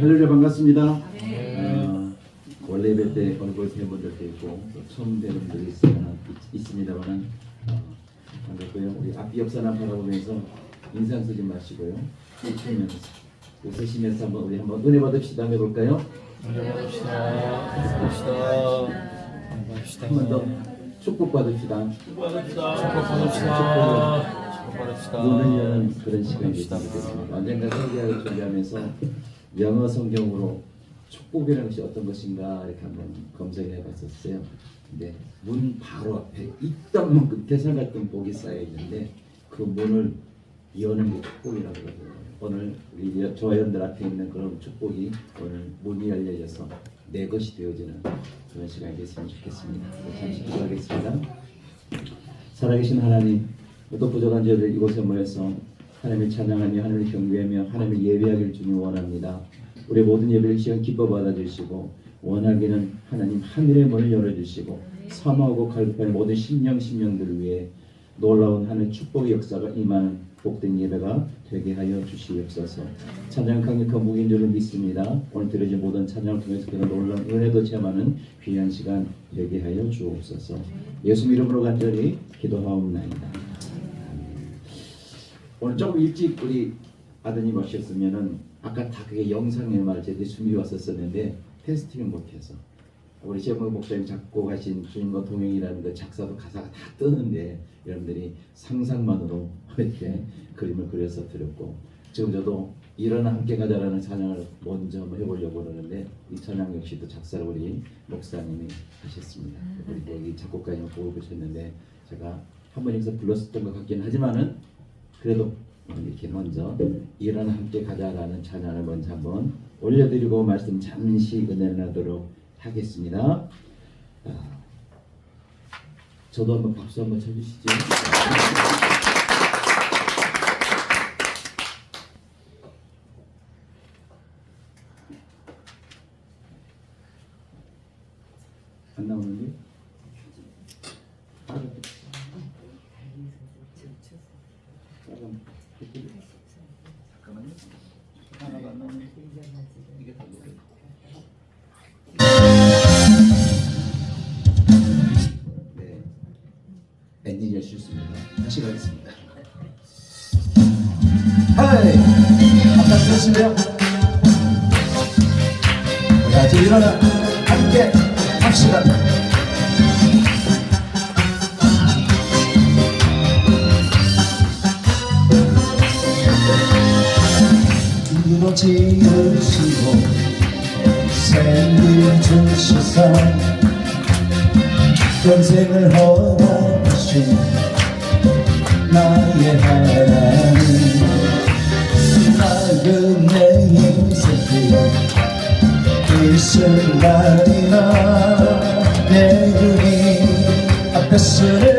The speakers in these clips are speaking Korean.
할렐루야 반갑습니다. 어, 원래 예배 때 얼굴 뵌 분들도 있고 또 처음 뵈는 분들이 있으면 있, 습니다만 어, 반갑고요. 우리 앞뒤 옆사람 바라보면서 인상 쓰지 마시고요. 웃으면서 웃으시면서 한번 우리 한번 은혜 받읍시다 해볼까요? 받읍시다. 받읍시다. 받읍시다. 한번 더 축복 받읍시다. 받읍시다. 축복 받읍시다. 축복 받읍시다. 눈을 여는 그런 시간이 됐으면 좋겠습니다. 언젠가 설교하고 준비하면서 영어 성경으로 축복이라는 것이 어떤 것인가 이렇게 한번 검색해 봤었어요. 근데 문 바로 앞에 있던 그 계산 같은 복이 쌓여 있는데 그 문을 여는 게 축복이라고 그러더라고요. 오늘 우리 여- 조연들 앞에 있는 그런 축복이 오늘 문이 열려져서 내 것이 되어지는 그런 시간이 됐으면 좋겠습니다. 잠시 기도하겠습니다. 살아계신 하나님, 또 부족한 저희들 이곳에 모여서 하나님을 찬양하며 하나님을 경배하며 하나님을 예배하기를 주님 원합니다. 우리 모든 예배를 시간 기뻐 받아주시고 원하기는 하나님 하늘의 문을 열어주시고 사모하고 갈급한 모든 심령 심령들을 위해 놀라운 하늘 축복의 역사가 임하는 복된 예배가 되게 하여 주시옵소서. 찬양 강력한 무기인 줄을 믿습니다. 오늘 드려진 모든 찬양을 통해서 그런 놀라운 은혜도 체험하는 귀한 시간 되게 하여 주옵소서. 예수 이름으로 간절히 기도하옵나이다. 오늘 조금 일찍 우리 아드님 오셨으면은 아까 다 그게 제대로 준비 왔었었는데 테스팅을 못해서 우리 제목 목사님 작곡 하신 주님과 동행이라는 그 작사도 가사가 다 뜨는데 여러분들이 상상만으로 이렇게 그림을 그려서 드렸고 지금 저도 일어나 함께 가자라는 찬양을 먼저 한번 해보려고 그러는데 이 찬양 역시도 작사를 우리 목사님이 하셨습니다. 우리 여기 작곡가님 보고 계셨는데 제가 한번 여기서 불렀었던 것 같긴 하지만은 그래도 이렇게 먼저 일어나 함께 가자라는 찬양을 먼저 한번 올려드리고 말씀 잠시 은혜를 나도록 하겠습니다. 아, 저도 한번 박수 한번 쳐주시죠. 엔지니어 실수입니다. 다시 가겠습니다. 하이! 아까 들으시네요. 우리 같이 일어나 함께 합시다. 지으시고 생길 주시사 평생을 허락 하신 나의 하나님. 낡은 내 인생길 이 순간이나 내 눈이 앞에 서는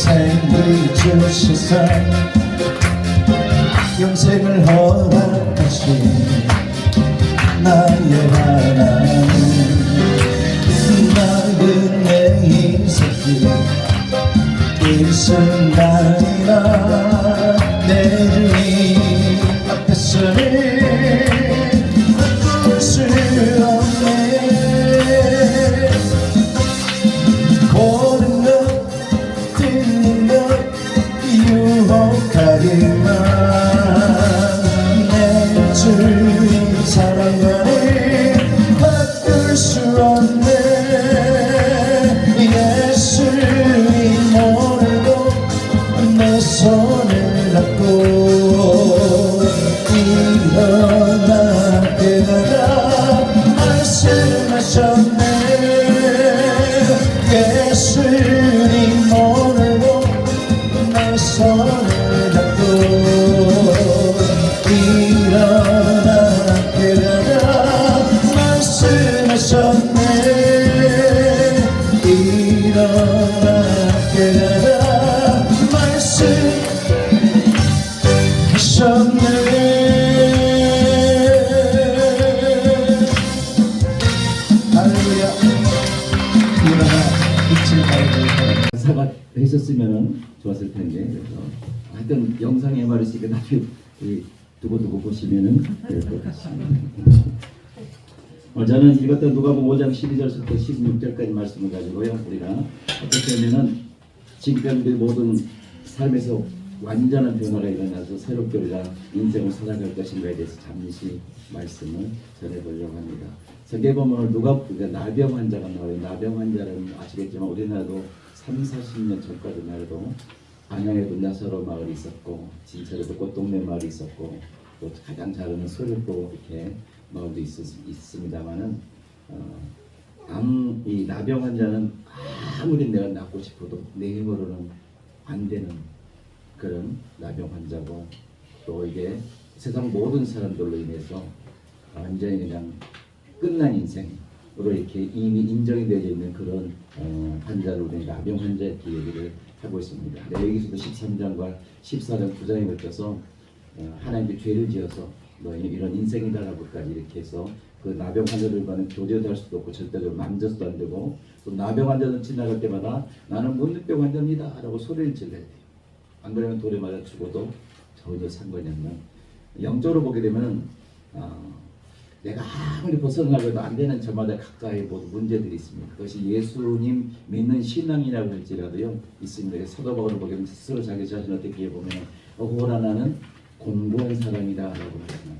생을 주시사. 영생을 허락하신 나의 하나 우리 모든 삶에서 완전한 변화가 일어나서 새롭게 우리가 인생을 살아갈 것인가에 대해서 잠시 말씀을 전해보려고 합니다. 성경에 보면 누가 그러니까 나병 환자가 나와요. 나병 환자는 아시겠지만 우리나라도 3, 40년 전까지만 해도 안양에도 나사로 마을이 있었고 진천에도 꽃동네 마을이 있었고 또 가장 잘 아는 소렵도 이렇게 마을도 있, 있습니다만은 어, 암, 이 나병 환자는 아무리 내가 낫고 싶어도 내 힘으로는 안 되는 그런 나병 환자고 또 이게 세상 모든 사람들로 인해서 완전히 그냥 끝난 인생으로 이렇게 이미 인정이 되어 있는 그런 어, 환자를 우리 나병 환자 이렇게 얘기를 하고 있습니다. 네, 여기서도 13장과 14장 9장에 걸쳐서 어, 하나님께 죄를 지어서 너희 이런 인생이다라고까지 이렇게 해서 그 나병 환자들과는 교제도 할 수도 없고 절대적으로 만져서도 안 되고 또 나병 환자들 지나갈 때마다 나는 문득병 환자입니다라고 소리를 질러야 돼요. 안 그러면 돌에 맞아 죽어도 전혀 상관이 없는 영적으로 보게 되면 어, 내가 아무리 벗어나려도 안 되는 저마다 각자의 모든 문제들이 있습니다. 그것이 예수님 믿는 신앙이라고 할지라도요 있습니다. 사도 바울을 보게 되면 스스로 자기 자신을 어떻게 보면 어호라 나는 공부한 사람이다라고 있어요.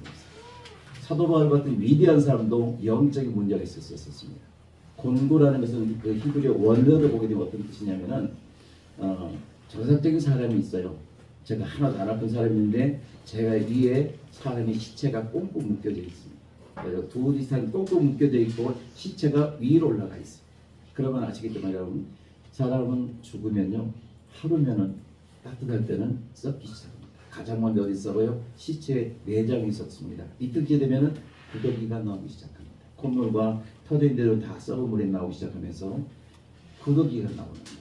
사도 바울 같은 위대한 사람도 영적인 문제가 있었었습니다. 공부라는 것은 그 히브리어 원어를 보게 되면 어떤 뜻이냐면은 어, 정상적인 사람이 있어요. 제가 하나도 안 아픈 사람인데 제가 위에 사람의 시체가 꽁꽁 묶여져 있습니다. 그래서 두 이상 꽁꽁 묶여져 있고 시체가 위로 올라가 있어요. 그러면 아시겠지만 여러분 사람은 죽으면요 하루면은 따뜻할 때는 썩기 시작합니다. 가장 먼저 어디 썩어요? 시체에 내장이 썩습니다. 이틀째 되면은 구더기가 나오기 시작합니다. 콧물과 터진 대로 다 썩은 물이 나오기 시작하면서 구더기가 나오는 거예요.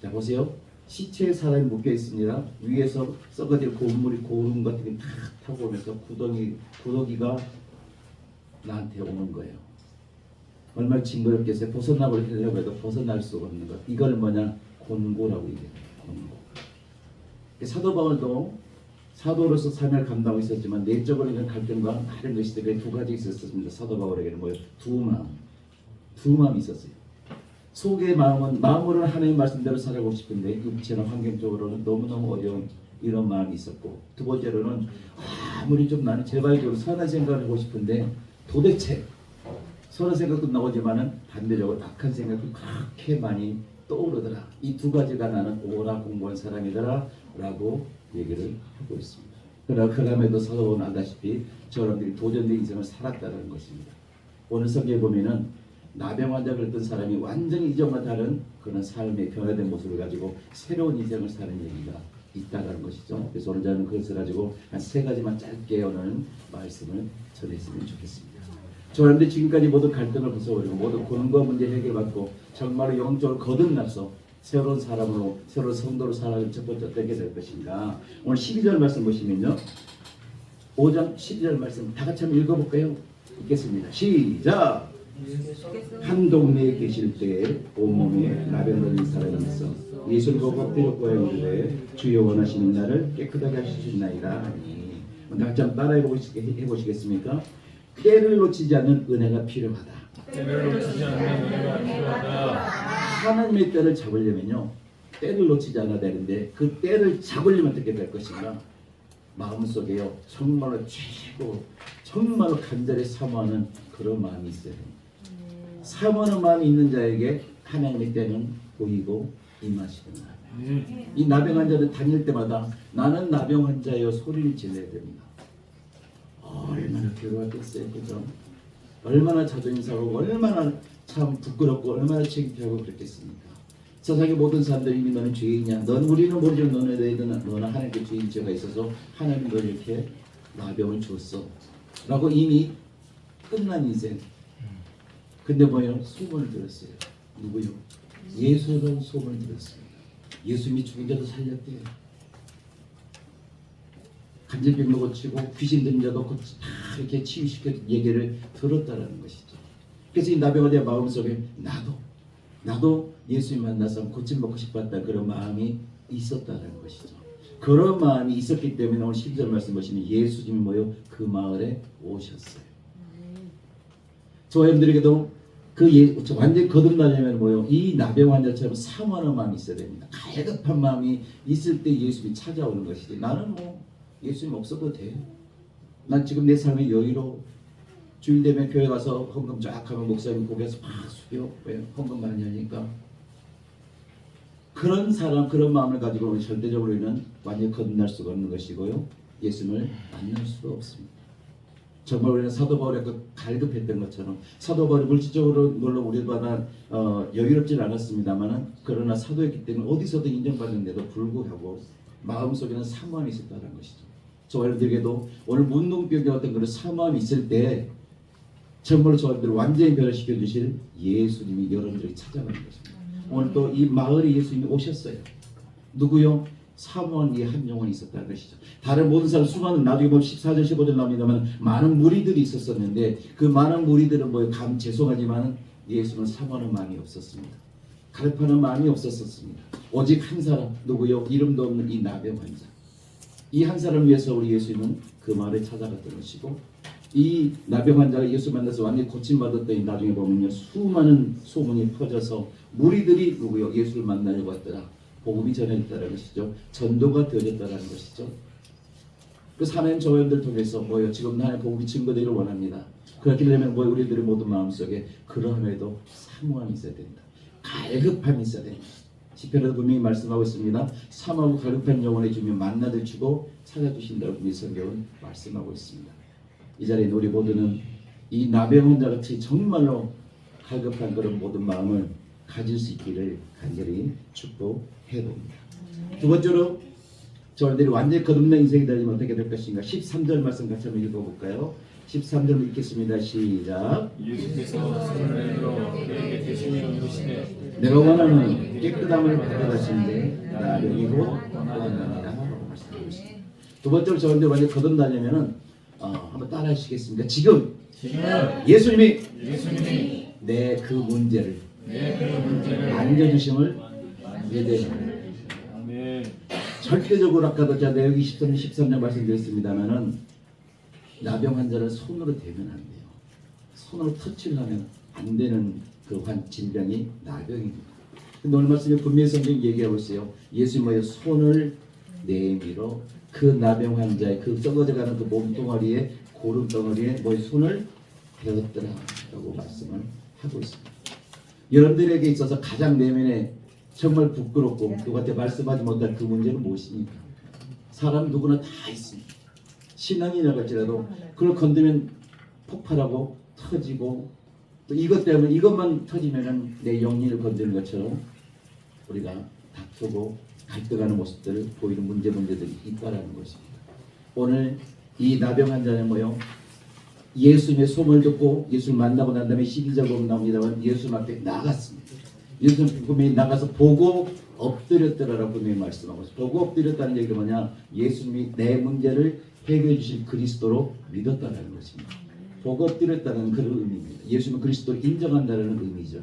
자 보세요. 시체에 사람이 묶여 있습니다. 위에서 썩어질 고물이 고름 같은 게탁 타고 오면서 구덩이 구더기가 나한테 오는 거예요. 얼마나 징그럽겠어요. 벗어나버리려고 해도 벗어날 수가 없는 것. 이걸 뭐냐 곤고라고 얘기해요. 곤고. 사도 바울도 사도로서 삶을 감당하고 있었지만 내적으로 있는 갈등과 다른 것이 되게 두 가지 있었습니다. 사도 바울에게는 뭐예요? 두 마음, 두 마음이 있었어요. 속의 마음은 마음으로는 하나님 말씀대로 살아가고 싶은데 육체나 환경적으로는 너무너무 어려운 이런 마음이 있었고 두 번째로는 아무리 좀 나는 제발적으로 선한 생각을 하고 싶은데 도대체 선한 생각도 나오지만은 반대적으로 악한 생각도 그렇게 많이 떠오르더라. 이 두 가지가 나는 오라 공부한 사람이더라라고 얘기를 하고 있습니다. 그러나 그럼에도 사도는 알다시피 저람들이 도전된 인생을 살았다는 것입니다. 오늘 성경에 보면은 나병 환자를 했던 사람이 완전히 이전과 다른 그런 삶의 변화된 모습을 가지고 새로운 인생을 사는 얘기가 있다는 것이죠. 그래서 오늘 저는 그것을 가지고 한 세 가지만 짧게 오늘 말씀을 전했으면 좋겠습니다. 저런데 지금까지 모두 갈등을 벗어버리고 모두 고난과 문제 해결받고 정말로 영적으로 거듭나서 새로운 사람으로 새로운 성도로 살아가는 첫 번째 어떻게 될 것인가 오늘 12절 말씀 보시면요 5장 12절 말씀 다 같이 한번 읽어볼까요? 읽겠습니다 시작 한 동네에 계실 때에 온몸에 나병 걸린 사람이 있어 예수를 보고 떼려고야 이르되 주여 원하시는 나를 깨끗하게 하니 다 같이 한번 따라 해 보시겠습니까? 때를 놓치지 않는 은혜가 필요하다. 때를 놓치지 않는 은혜가 필요하다. 하나님의 때를 잡으려면요 때를 놓치지 않아야 되는데 그 때를 잡으려면 어떻게 될 것인가? 마음속에요 정말로 최고 정말로 간절히 사모하는 그런 마음이 됩니다 사모하는 마음이 있는 자에게 하나님의 때는 보이고 임하시는 거예요. 이 나병 환자는 다닐 때마다 나는 나병 환자여 소리를 질러야 됩니다. 얼마나 괴로웠겠어요 그죠 얼마나 자존심 상하고 얼마나 참 부끄럽고 얼마나 창피하고 그랬겠습니까? 세상의 모든 사람들이 이미 너는 죄인이야. 넌 우리는 모르지만 너는 너희는 너는 하나님께 죄인 죄가 있어서 하나님 널 이렇게 나병을 줬어. 라고 이미 끝난 인생. 근데 뭐예요? 소문을 들었어요. 누구요? 예수는 소문을 들었어요. 예수님이 죽은 자도 살렸대요. 간질병도 고치고 귀신 들린 자도 고치, 다 이렇게 치유시켜 얘기를 들었다라는 것이죠. 그래서 이 나병원의 마음속에 나도 나도 예수님 만나서 고침 먹고 싶었다 그런 마음이 있었다는 것이죠. 그런 마음이 있었기 때문에 오늘 10절 말씀 보시면 예수님이 뭐요? 그 마을에 오셨어요. 저 여러분들에게도 그 예, 저 완전히 거듭나려면 뭐요? 이 나병 환자처럼 사모하는 마음이 있어야 됩니다. 갈급한 마음이 있을 때 예수님이 찾아오는 것이지. 나는 뭐 예수님 없어도 돼. 난 지금 내 삶이 여유로 주일 되면 교회 가서 헌금 쫙 하면 목사님 고개에서 막 숙여 왜 헌금 많이 하니까 그런 사람 그런 마음을 가지고는 절대적으로 는 완전히 거듭날 수가 없는 것이고요 예수님을 만날 수가 없습니다. 정말 우리는 사도 바울의 그 갈급했던 것처럼 사도 바울이 물질적으로 물론 우리보다 어, 여유롭지는 않았습니다만은 그러나 사도였기 때문에 어디서도 인정받는데도 불구하고 마음속에는 사모함이 있었다는 것이죠. 저 여러분들에게도 오늘 문둥병의 어떤 그런 사모함이 있을 때 정말로 저들을 완전히 변화시켜 주실 예수님이 여러분들에게 찾아가는 것입니다. 오늘 또 이 마을에 예수님이 오셨어요. 누구요? 사모한 이한 영혼이 있었다는 것이죠. 다른 모든 사람 수많은 나중에 보면 14절 15절 나옵니다만 많은 무리들이 있었었는데 그 많은 무리들은 뭐감 죄송하지만 예수는 사모하는 마음이 없었습니다. 갈급하는 마음이 없었었습니다. 오직 한 사람 누구요? 이름도 없는 이 나병 환자. 이 한 사람을 위해서 우리 예수님은 그 마을에 찾아갔던 것이고 이 나병 환자가 예수 만나서 완전히 고침받았더니 나중에 보면요 수많은 소문이 퍼져서 무리들이 누구요? 예수를 만나려고 왔더라. 복음이 전해졌다는 것이죠. 전도가 되어졌다는 것이죠. 그 하나님 저희들 통해서 뭐요? 지금 하나님 복음이 증거되기를 원합니다. 그렇게 되면 뭐 우리들의 모든 마음속에 그러함에도 사모함이 있어야 된다. 갈급함이 있어야 된다 시편에도 분명히 말씀하고 있습니다 사모하고 갈급한 영혼의 주면 만나들 주고 찾아주신다고 분명히 성경은 말씀하고 있습니다 이 자리에 우리 모두는 이 나병 환자 같이 정말로 갈급한 그런 모든 마음을 가질 수 있기를 간절히 축복해 봅니다. 두 번째로 저희들이 완전히 거듭난 인생이 되려면 어떻게 될 것인가? 13절 말씀 같이 한번 읽어볼까요? 13절 읽겠습니다. 시작. 예수께서 선을 그에게 대신을 누시되 내가 원하는 깨끗함을 받아가시는데 나를 이고 있습니다. 두 번째로 저희들 완전히 거듭나려면은 어, 한번 따라하시겠습니다. 지금 지금 예수님이 예수님이 내 그 문제를 내그 문제를 안겨주심을 예대합니다. 아멘 절대적으로 아까도 제가 여기 13년 13년 말씀드렸습니다만은 나병 환자를 손으로 대면 안 돼요. 손으로 터치를 하면 안 되는 그 환 질병이 나병입니다. 근데 오늘 말씀에 분명히 성경이 얘기하고 있어요. 예수님의 손을 내밀어 그 나병 환자의 그 썩어져가는 그 몸뚱아리에 고름 덩어리에 뭐 손을 대었더라라고 말씀을 하고 있습니다. 여러분들에게 있어서 가장 내면에 정말 부끄럽고 누구한테 말씀하지 못할 그 문제는 무엇입니까? 사람 누구나 다 있습니다. 신앙이라 할지라도 그걸 건드면 폭발하고 터지고 또 이것 때문에 이것만 터지면은 내 영리를 건드는 것처럼 우리가 다투고 갈등하는 모습들을 보이는 문제 문제들이 있다라는 것입니다. 오늘 이 나병 환자는 뭐요? 예수님의 소문을 듣고 예수를 만나고 난 다음에 12절 보면 나옵니다만 예수님 앞에 나갔습니다. 예수님 분명히 나가서 보고 엎드렸더라라고 분명히 말씀하고 있어요. 보고 엎드렸다는 얘기가 뭐냐? 예수님이 내 문제를 해결해 주실 그리스도로 믿었다는 것입니다. 보고 엎드렸다는 그런 의미입니다. 예수님은 그리스도를 인정한다는 의미죠.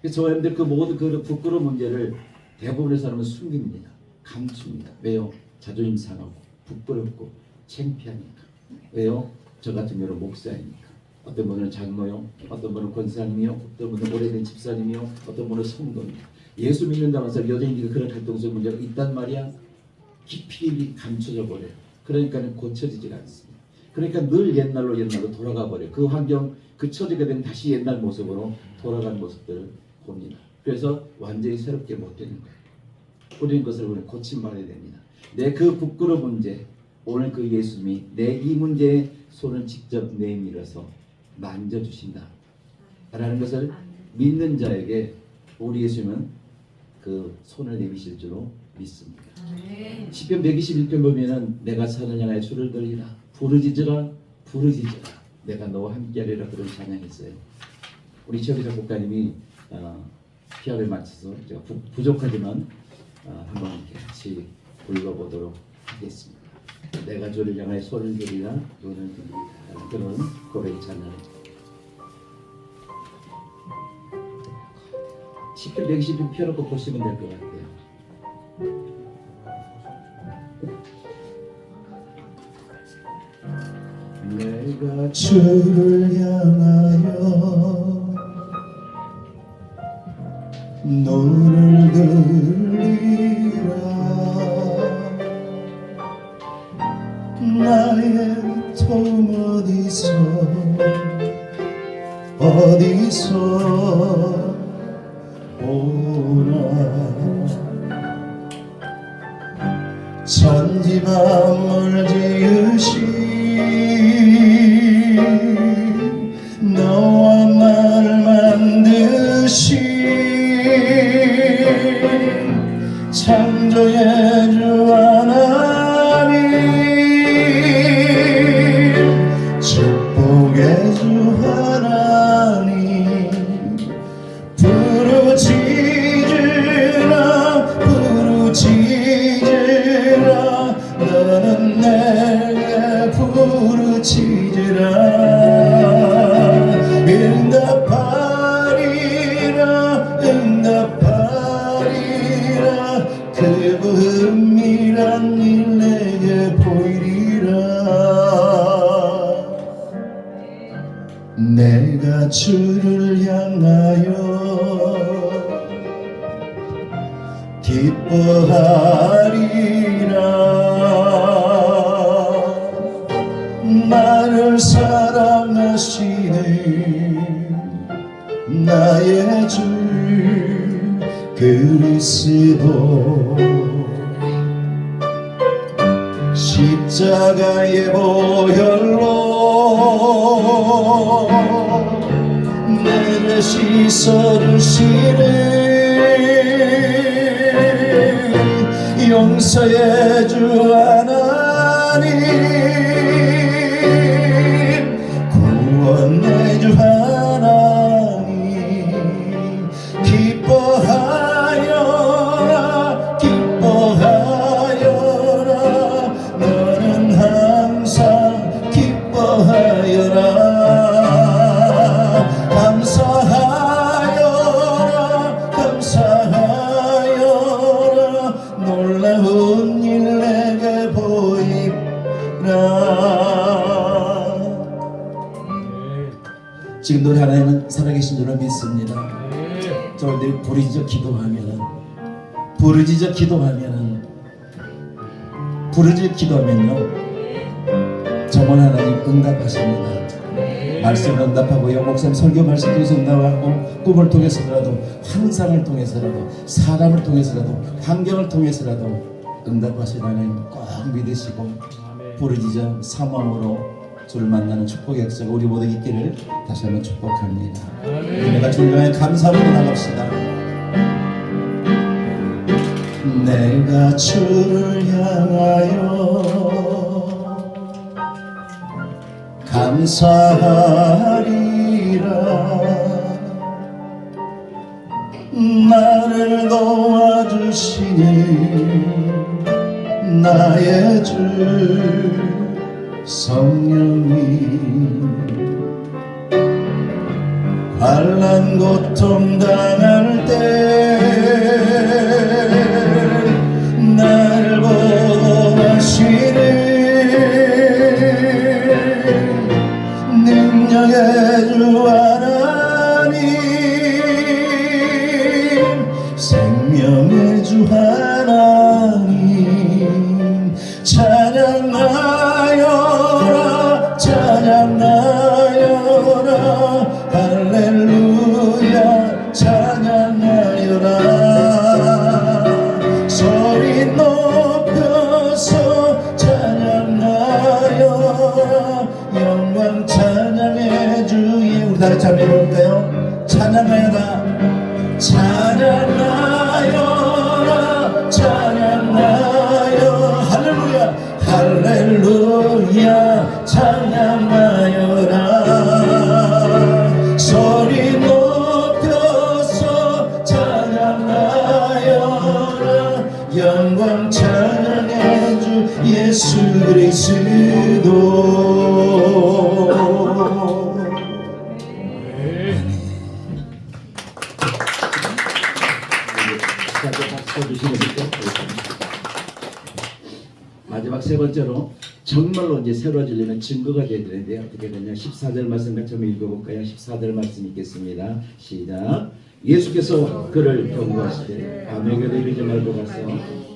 그래서 여러분들 그 모든 그 부끄러운 문제를 대부분의 사람은 숨깁니다. 감춥니다. 왜요? 자존심 상하고 부끄럽고 창피하니까. 왜요? 저 같은 경우는 목사이니까. 어떤 분은 장로요, 어떤 분은 권사님이요, 어떤 분은 오래된 집사님이요, 어떤 분은 성도입니다. 예수 믿는다는 사람 여전히 그런 활동적 문제가 있단 말이야. 깊이 감춰져 버려요. 그러니까 고쳐지질 않습니다. 그러니까 늘 옛날로 옛날로 돌아가 버려요. 그 환경, 그 처지가 되면 다시 옛날 모습으로 돌아가는 모습들을 봅니다. 그래서 완전히 새롭게 못 되는 거예요. 우리는 그것을 우리 고침 받아야 됩니다. 내 그 부끄러운 문제, 오늘 그 예수님이 내 이 문제에 손을 직접 내밀어서 만져주신다. 라는 것을 믿는 자에게 우리 예수님은 그 손을 내미실 줄로 믿습니다. 시편 121편 보면은 내가 산을 향하여 줄을 들리라 부르짖으라 부르짖으라 내가 너와 함께하리라 그런 찬양이 있어요. 우리 최기 작곡가님이 어, 피아를 맞춰서 제가 부, 부족하지만 어, 한번 같이 불러보도록 하겠습니다. 내가 주를 향하여 손을 들이라 눈을 들리라 그런 고백 찬양. 시편 120편 펴놓고 보시면 될 것 같아요. 내가 주를 향하여 노를 들리라. 나의 통 어디서 어디서 창조의 나를 사랑하시는 나의 주 그리스도. 십자가의 보혈로 내를 씻어주시는 용서의 주하 지금 노래 하나님은 살아계신 줄로 믿습니다. 저희들이 부르짖어 기도하면은 부르짖어 기도하면은 부르짖어 기도하면요. 정말 하나님 응답하십니다. 말씀을 응답하고요. 목사님 설교 말씀 통해서 응답하고 꿈을 통해서라도 환상을 통해서라도 사람을 통해서라도 환경을 통해서라도 응답하시다는 꼭 믿으시고 부르짖어 사모함으로 주를 만나는 축복의 역사가 우리 모두 있기를 다시 한번 축복합니다. 내가 주님의 감사로 나갑시다. 내가 주를 향하여 감사하리라. 나를 도와주시는 나의 주 성령님 환란 고통 당할 때 주의 정말로 이제 새로워지려면 증거가 되어야 되는데 어떻게 되냐? 14절 말씀 같이 한번 읽어볼까요? 14절 말씀 읽겠습니다. 시작. 예수께서 그를 경고하시되 아무에게도 이르지 말고 가서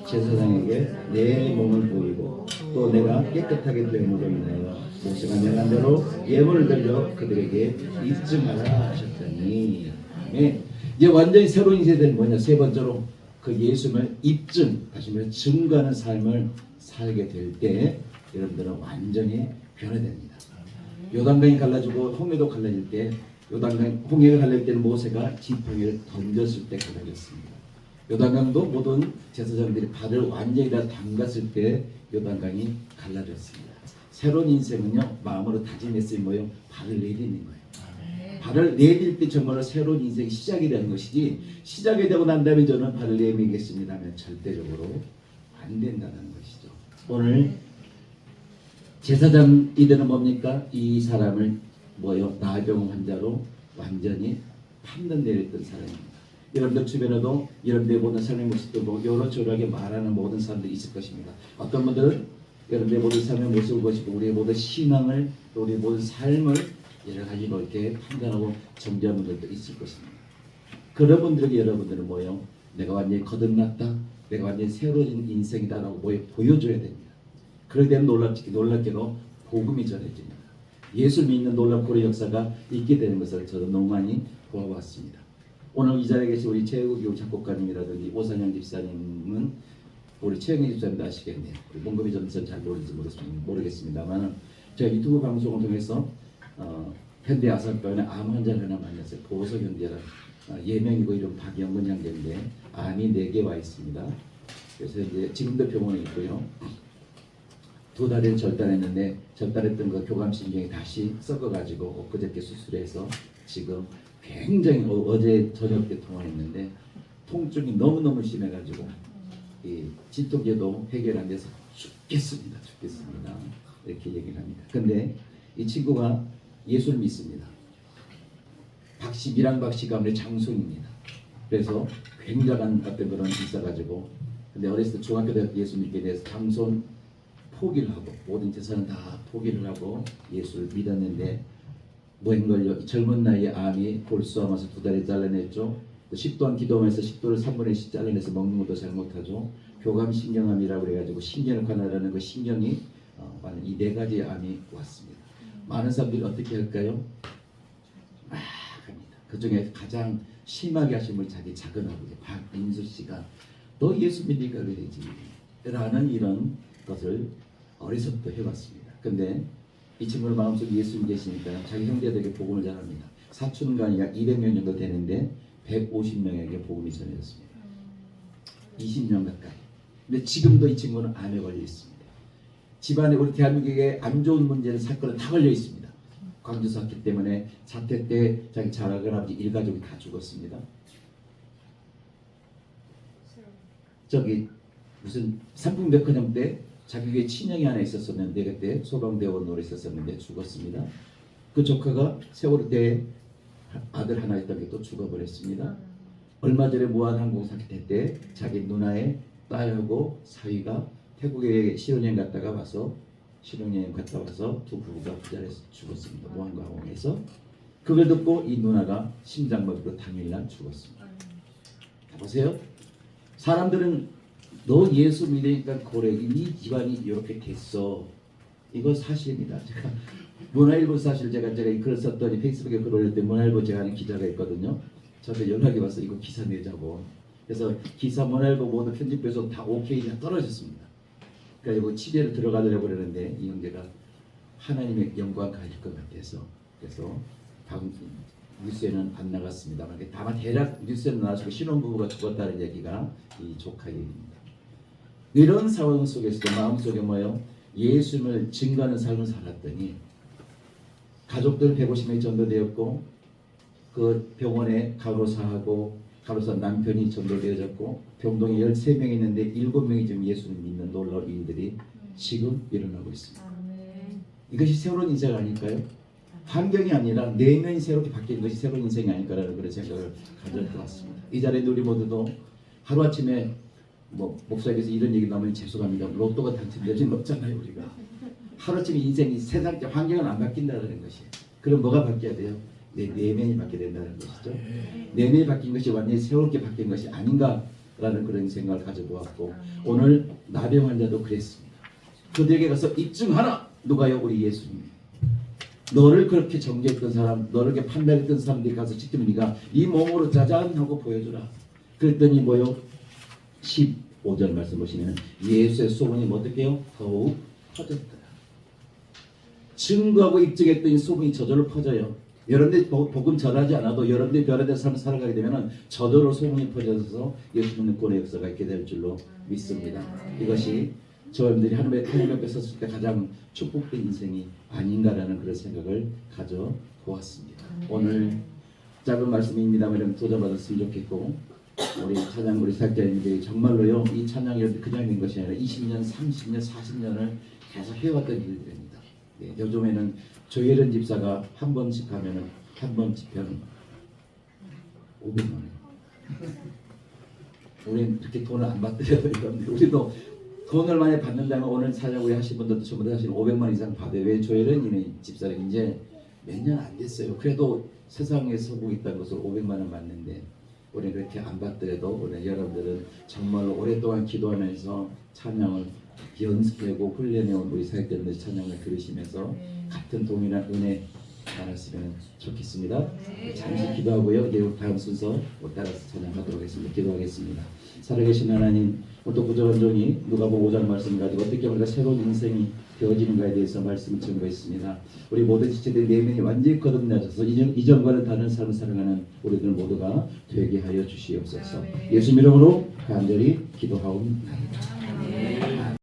제사장에게 내 몸을 보이고 또 내가 깨끗하게 됨으로 인하여 모세가 명한 대로 예물을 들려 그들에게 입증하라 하셨더니. 네. 이제 완전히 새로운 세대는 뭐냐? 세 번째로 그 예수님을 입증 다시 말해 증거하는 삶을 살게 될때 여러분들은 완전히 변화됩니다. 요단강이 갈라지고 홍해도 갈라질 때 요단강 홍해가 갈라질 때는 모세가 지팡이를 던졌을 때 갈라졌습니다. 요단강도 모든 제사장들이 발을 완전히 다 담갔을 때 요단강이 갈라졌습니다. 새로운 인생은요 마음으로 다짐했을 뭐요 발을 내딛는 거예요. 발을 내딜 때 정말로 새로운 인생이 시작이 되는 것이지 시작이 되고 난 다음에 저는 발을 내밀겠습니다 하면 절대적으로 안 된다는 것이죠. 오늘 제사장 이들은 뭡니까? 이 사람을 뭐요? 나병 환자로 완전히 판단 내렸던 사람입니다. 여러분들 주변에도 여러분들의 모든 삶의 모습도 보고 여러저러하게 말하는 모든 사람들이 있을 것입니다. 어떤 분들은 여러분들의 모든 삶의 모습을 보시고 우리의 모든 신앙을 또 우리의 모든 삶을 여러 가지로 이렇게 판단하고 정죄하는 분들도 있을 것입니다. 그런 분들에게 여러분들은 뭐요? 내가 완전히 거듭났다. 내가 완전히 새로워진 인생이다라고 뭐요? 보여줘야 됩니다. 그러게 되면 놀랍게, 놀랍게도 복음이 전해집니다. 예수 믿는 놀랍고 역사가 있게 되는 것을 저도 너무 많이 보아왔습니다. 오늘 이 자리에 계신 우리 최우교 작곡가님이라든지 오선영 집사님은 우리 최영희 집사님도 아시겠네요. 문금이 전선 잘 모르는지 모르겠습니다만 제가 유튜브 방송을 통해서 어, 현대 아산병원의 암 환자를 하나 만났어요. 보석 현대라 어, 예명이고 이름 박영근 형제인데 암이 4개 와 있습니다. 그래서 이제 지금도 병원에 있고요. 두 달을 절단했는데 절단했던 그 교감신경이 다시 썩어가지고 엊그저께 수술해서 지금 굉장히 어, 어제 저녁 때 통화했는데 통증이 너무너무 심해가지고 이 진통제도 해결 안 돼서 죽겠습니다 죽겠습니다. 이렇게 얘기를 합니다. 근데 이 친구가 예수를 믿습니다. 박씨 미랑 박씨 가문의 장손입니다. 그래서 굉장한 어떤 그런 있어가지고 근데 어렸을 때 중학교 때 예수 믿게 돼서 장손 포기를 하고 모든 재산을 다 포기를 하고 예수를 믿었는데 뭐인 걸요 젊은 나이에 암이 골수암아서 두 달에 잘라냈죠. 또 식도암 기도하면서 식도를 3분의 1씩 잘라내서 먹는 것도 잘 못하죠. 교감신경암이라고 그래가지고 신경을 관할하는 그 신경이 어, 이네 가지 암이 왔습니다. 많은 사람들이 어떻게 할까요? 막 합니다. 그 중에 가장 심하게 하신 분이 자기 작은 아버지 박민수 씨가 너 예수 믿으니까 그러지 라는 이런 것을 어리석도 해왔습니다. 근데 이 친구는 마음속에 예수님 계시니까 자기 형제들에게 복음을 전합니다. 사촌간이 약 200명 정도 되는데 150명에게 복음이 전해졌습니다. 20년 가까이. 근데 지금도 이 친구는 암에 걸려 있습니다. 집안에 우리 대한민국에 안 좋은 문제는 사건은 다 걸려 있습니다. 광주 사태 때문에 사태 때 자기 자라간 아버지 일가족이 다 죽었습니다. 저기 무슨 삼풍백화점 때 자기 교회 친형이 하나 있었었는데 그때 소방대원으로 있었었는데 죽었습니다. 그 조카가 세월호 때 아들 하나 있던 게또 죽어버렸습니다. 얼마 전에 무한항공 사태 때 자기 누나의 딸하고 사위가 태국에 신혼여행 갔다가 와서 신혼여행 갔다 와서 두 부부가 부자리에서 죽었습니다. 무한항공에서 그걸 듣고 이 누나가 심장마비로 당일날 죽었습니다. 자, 보세요. 사람들은 너 예수 믿으니까 고래 이 집안이 이렇게 됐어. 이거 사실입니다. 제가 문화일보 사실 제가 제가 글을 썼더니 페이스북에 글 올릴 때 문화일보 제가 하는 기자가 있거든요. 저한테 연락이 와서 이거 기사 내자고. 그래서 기사 문화일보 모두 편집부에서 다 오케이가 떨어졌습니다. 이거 취재를 들어가려고 그러는데 이 형제가 하나님의 영광 가질 것 같아서 그래서 방 뉴스에는 안 나갔습니다. 다만 대략 뉴스에는 나와서 신혼부부가 죽었다는 얘기가 이 조카 얘기입니다. 이런 상황 속에서도 마음속에 뭐요? 예수님을 증거하는 삶을 살았더니 가족들 150명이 전도되었고 그 병원에 간호사하고 간호사 남편이 전도되어졌고 병동에 13명이 있는데 7명이 지금 예수를 믿는 놀라운 일들이 지금 일어나고 있습니다. 이것이 새로운 인생 아닐까요? 환경이 아니라 내면이 새롭게 바뀌는 것이 새로운 인생이 아닐까라는 그런 생각을 같습니다. 이 자리에 우리 모두도 하루아침에 뭐 목사님께서 이런 얘기 나오면 죄송합니다. 로또가 당첨될 리는 없잖아요 우리가. 하루쯤 인생이 세상 환경은 안 바뀐다는 것이. 그럼 뭐가 바뀌어야 돼요? 내 내면이 바뀌어야 된다는 것이죠. 내면이 바뀐 것이 완전히 새롭게 바뀐 것이 아닌가라는 그런 생각을 가져보았고 오늘 나병 환자도 그랬습니다. 그들에게 가서 입증하라. 누가요? 우리 예수님. 너를 그렇게 정죄했던 사람, 너를 이렇게 판단했던 사람들이 가서 직접 네가 이 몸으로 짜잔 하고 보여주라. 그랬더니 뭐요? 15절 말씀 보시면 예수의 소문이 뭐 어떻게 해요? 더욱 퍼졌다. 증거하고 입증했더니 소문이 저절로 퍼져요. 여러분들 복- 복음 전하지 않아도 여러분들이 변화된 삶을 살아가게 되면 저절로 소문이 퍼져서 예수 믿는 꼴의 역사가 있게 될 줄로 믿습니다. 이것이 저분들이 하나님의 하나님 앞에 섰을 때 가장 축복된 인생이 아닌가라는 그런 생각을 가져 보았습니다. 오늘 짧은 말씀입니다만 도전받았으면 좋겠고 우리 찬양 우리 사역자님들이 정말로요 이 찬양이 그냥 된 것이 아니라 20년, 30년, 40년을 계속 해왔던 일들입니다. 예, 요즘에는 조혜련 집사가 한 번씩 하면은 한 번 집회는 500만 원. 우리는 그렇게 돈을 안 받더라도 이런데 우리도 돈을 많이 받는다면 오늘 사장 우리 하신 분들도 전부 다 사실 500만 원 이상 받아요. 왜 조혜련이는 집사는 이제 몇 년 안 됐어요. 그래도 세상에 서고 있다는 것을 500만 원 받는데 우리 그렇게 안 받더라도 우리 여러분들은 정말로 오랫동안 기도하면서 찬양을 연습하고 훈련해온 우리 사역자님들 찬양을 들으시면서 같은 동일한 은혜 나눴으면 좋겠습니다. 잠시 기도하고요. 이제 다음 순서 따라서 찬양하도록 하겠습니다. 기도하겠습니다. 살아계신 하나님, 또 부족한 종이 누가 보고 오자는 말씀 가지고 어떻게 우리가 새로운 인생이 되어지는가에 대해서 말씀을 증거했습니다. 우리 모든 지체들 내면이 완전히 거듭나셔서 이전, 이전과는 다른 삶을 살아가는 우리들 모두가 되게 하여 주시옵소서. 예수 이름으로 간절히 기도하옵나이다.